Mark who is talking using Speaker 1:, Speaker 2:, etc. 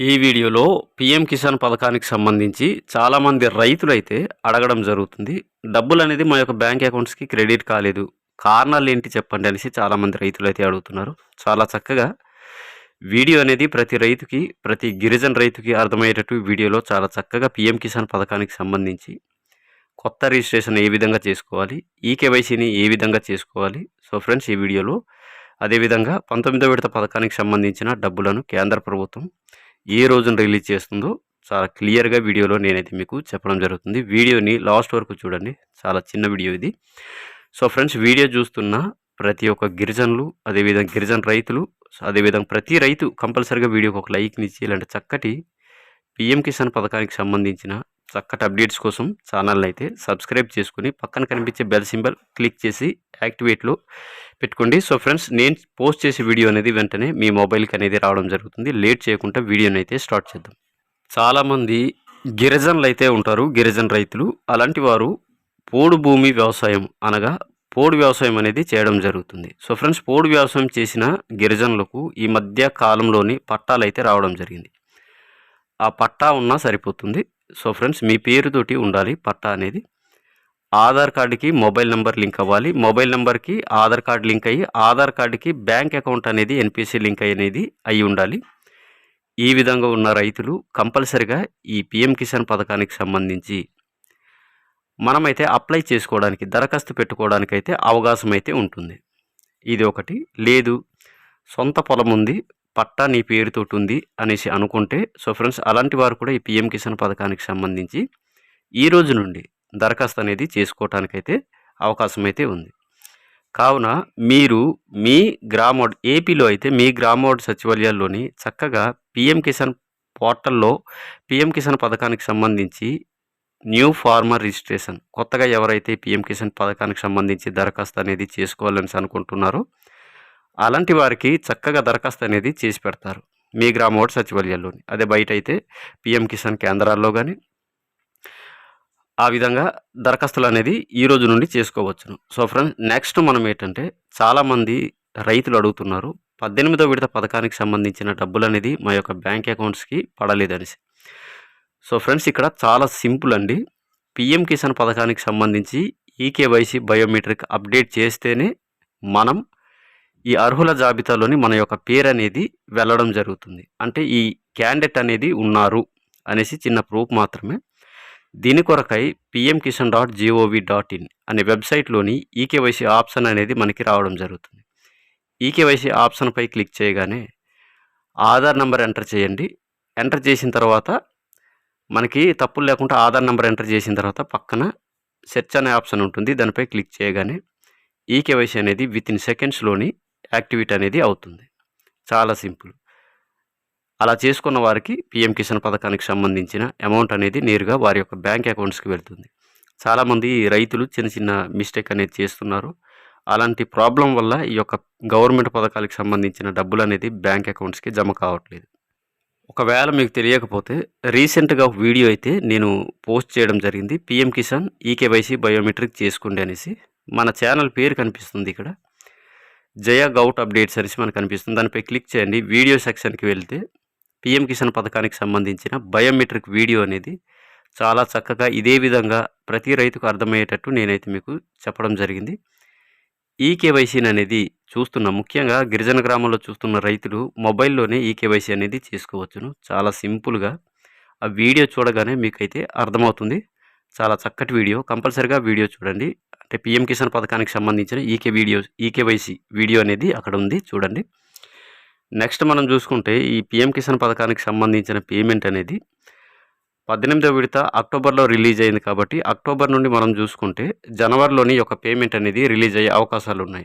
Speaker 1: ఈ వీడియోలో పిఎం కిసాన్ పథకానికి సంబంధించి చాలామంది రైతులైతే అడగడం జరుగుతుంది. డబ్బులు అనేది మా యొక్క బ్యాంక్ అకౌంట్స్కి క్రెడిట్ కాలేదు. కారణాలు ఏంటి చెప్పండి అనేసి చాలామంది రైతులు అయితే అడుగుతున్నారు. చాలా చక్కగా వీడియో అనేది ప్రతి రైతుకి ప్రతి గిరిజన రైతుకి అర్థమయ్యేటట్టు వీడియోలో చాలా చక్కగా పిఎం కిసాన్ పథకానికి సంబంధించి కొత్త రిజిస్ట్రేషన్ ఏ విధంగా చేసుకోవాలి ఈ కేవైసీని ఏ విధంగా చేసుకోవాలి. సో ఫ్రెండ్స్ ఈ వీడియోలో అదేవిధంగా పంతొమ్మిదో విడత పథకానికి సంబంధించిన డబ్బులను కేంద్ర ప్రభుత్వం ఏ రోజున రిలీజ్ చేస్తుందో చాలా క్లియర్గా వీడియోలో నేనైతే మీకు చెప్పడం జరుగుతుంది. వీడియోని లాస్ట్ వరకు చూడండి. చాలా చిన్న వీడియో ఇది. సో ఫ్రెండ్స్ వీడియో చూస్తున్న ప్రతి ఒక్క గిరిజనులు అదేవిధంగా గిరిజన రైతులు అదేవిధంగా ప్రతి రైతు కంపల్సరిగా వీడియోకి ఒక లైక్ని ఇచ్చి ఇలాంటి చక్కటి పిఎం కిసాన్ పథకానికి సంబంధించిన చక్కటి అప్డేట్స్ కోసం ఛానల్ని అయితే సబ్స్క్రైబ్ చేసుకుని పక్కన కనిపించే బెల్ సింబల్ క్లిక్ చేసి యాక్టివేట్లో పెట్టుకోండి. సో ఫ్రెండ్స్ నేను పోస్ట్ చేసే వీడియో అనేది వెంటనే మీ మొబైల్కి అనేది రావడం జరుగుతుంది. లేట్ చేయకుండా వీడియోని అయితే స్టార్ట్ చేద్దాం. చాలామంది గిరిజనులు అయితే ఉంటారు గిరిజన రైతులు. అలాంటి వారు పోడు భూమి వ్యవసాయం అనగా పోడు వ్యవసాయం అనేది చేయడం జరుగుతుంది. సో ఫ్రెండ్స్ పోడు వ్యవసాయం చేసిన గిరిజనులకు ఈ మధ్య కాలంలోని పట్టాలు అయితే రావడం జరిగింది. ఆ పట్టా ఉన్నా సరిపోతుంది. సో ఫ్రెండ్స్ మీ పేరుతోటి ఉండాలి పట్టా అనేది. ఆధార్ కార్డుకి మొబైల్ నెంబర్ లింక్ అవ్వాలి. మొబైల్ నెంబర్కి ఆధార్ కార్డు లింక్ అయ్యి ఆధార్ కార్డుకి బ్యాంక్ అకౌంట్ అనేది ఎన్పిసి లింక్ అనేది అయి ఉండాలి. ఈ విధంగా ఉన్న రైతులు కంపల్సరిగా ఈ పిఎం కిసాన్ పథకానికి సంబంధించి మనమైతే అప్లై చేసుకోవడానికి దరఖాస్తు పెట్టుకోవడానికి అయితే అవకాశం అయితే ఉంటుంది. ఇది ఒకటి. లేదు సొంత పొలం ఉంది పట్టా నీ పేరుతోటి ఉంది అనేసి అనుకుంటే సో ఫ్రెండ్స్ అలాంటి వారు కూడా ఈ పిఎం కిసాన్ పథకానికి సంబంధించి ఈ రోజు నుండి దరఖాస్తు అనేది చేసుకోవటానికైతే అవకాశం అయితే ఉంది. కావున మీరు మీ గ్రామ ఏపీలో అయితే మీ గ్రామోడ్ సచివాలయాల్లోని చక్కగా పిఎం కిసాన్ పోర్టల్లో పిఎం కిసాన్ పథకానికి సంబంధించి న్యూ ఫార్మర్ రిజిస్ట్రేషన్ కొత్తగా ఎవరైతే పిఎం కిసాన్ పథకానికి సంబంధించి దరఖాస్తు అనేది చేసుకోవాలని అనుకుంటున్నారో అలాంటి వారికి చక్కగా దరఖాస్తు అనేది చేసి పెడతారు. మీ గ్రామోడ్ సచివాలయాల్లోని. అదే బయట అయితే పిఎం కిసాన్ కేంద్రాల్లో కానీ ఆ విధంగా దరఖాస్తులు అనేది ఈ రోజు నుండి చేసుకోవచ్చును. సో ఫ్రెండ్స్ నెక్స్ట్ మనం ఏంటంటే చాలామంది రైతులు అడుగుతున్నారు పద్దెనిమిదో విడత పథకానికి సంబంధించిన డబ్బులు అనేది మా యొక్క బ్యాంక్ అకౌంట్స్కి పడలేదనేసి. సో ఫ్రెండ్స్ ఇక్కడ చాలా సింపుల్ అండి. పిఎం కిసాన్ పథకానికి సంబంధించి ఈకేవైసీ బయోమెట్రిక్ అప్డేట్ చేస్తేనే మనం ఈ అర్హుల జాబితాలోని మన యొక్క పేరు అనేది వెళ్ళడం జరుగుతుంది. అంటే ఈ క్యాండిడేట్ అనేది ఉన్నారు అనేసి చిన్న ప్రూఫ్ మాత్రమే. దీని కొరకై PM Kisan dot G O V dot in అనే వెబ్సైట్లోని ఈకేవైసీ ఆప్షన్ అనేది మనకి రావడం జరుగుతుంది. ఈకేవైసీ ఆప్షన్పై క్లిక్ చేయగానే ఆధార్ నెంబర్ ఎంటర్ చేయండి. ఎంటర్ చేసిన తర్వాత మనకి తప్పులు లేకుండా ఆధార్ నెంబర్ ఎంటర్ చేసిన తర్వాత పక్కన సెర్చ్ అనే ఆప్షన్ ఉంటుంది. దానిపై క్లిక్ చేయగానే ఈకేవైసీ అనేది విత్ ఇన్ సెకండ్స్లోని యాక్టివేట్ అనేది అవుతుంది. చాలా సింపుల్. అలా చేసుకున్న వారికి పిఎం కిసాన్ పథకానికి సంబంధించిన అమౌంట్ అనేది నేరుగా వారి యొక్క బ్యాంక్ అకౌంట్స్కి వెళ్తుంది. చాలామంది రైతులు చిన్న చిన్న మిస్టేక్ అనేది చేస్తున్నారు. అలాంటి ప్రాబ్లం వల్ల ఈ యొక్క గవర్నమెంట్ పథకాలకు సంబంధించిన డబ్బులు అనేది బ్యాంక్ అకౌంట్స్కి జమ కావట్లేదు. ఒకవేళ మీకు తెలియకపోతే రీసెంట్గా ఒక వీడియో అయితే నేను పోస్ట్ చేయడం జరిగింది. పిఎం కిసాన్ ఈకేవైసీ బయోమెట్రిక్ చేసుకోండి అనేసి. మన ఛానల్ పేరు కనిపిస్తుంది ఇక్కడ. జయ గౌట్ అప్డేట్స్ అనేసి మనకు కనిపిస్తుంది. దానిపై క్లిక్ చేయండి. వీడియో సెక్షన్కి వెళ్తే పిఎం కిసాన్ పథకానికి సంబంధించిన బయోమెట్రిక్ వీడియో అనేది చాలా చక్కగా ఇదే విధంగా ప్రతి రైతుకు అర్థమయ్యేటట్టు నేనైతే మీకు చెప్పడం జరిగింది. ఈ కేవైసీని అనేది చూస్తున్న ముఖ్యంగా గిరిజన గ్రామంలో చూస్తున్న రైతులు మొబైల్లోనే ఈ కేవైసీ అనేది చేసుకోవచ్చును. చాలా సింపుల్గా ఆ వీడియో చూడగానే మీకైతే అర్థమవుతుంది. చాలా చక్కటి వీడియో. కంపల్సరిగా వీడియో చూడండి. అంటే పిఎం కిసాన్ పథకానికి సంబంధించిన ఈకే వీడియో ఈకేవైసీ వీడియో అనేది అక్కడ ఉంది. చూడండి. నెక్స్ట్ మనం చూసుకుంటే ఈ పిఎం కిసాన్ పథకానికి సంబంధించిన పేమెంట్ అనేది పద్దెనిమిదో విడత అక్టోబర్లో రిలీజ్ అయింది కాబట్టి అక్టోబర్ నుండి మనం చూసుకుంటే జనవరిలోని ఒక పేమెంట్ అనేది రిలీజ్ అయ్యే అవకాశాలు ఉన్నాయి.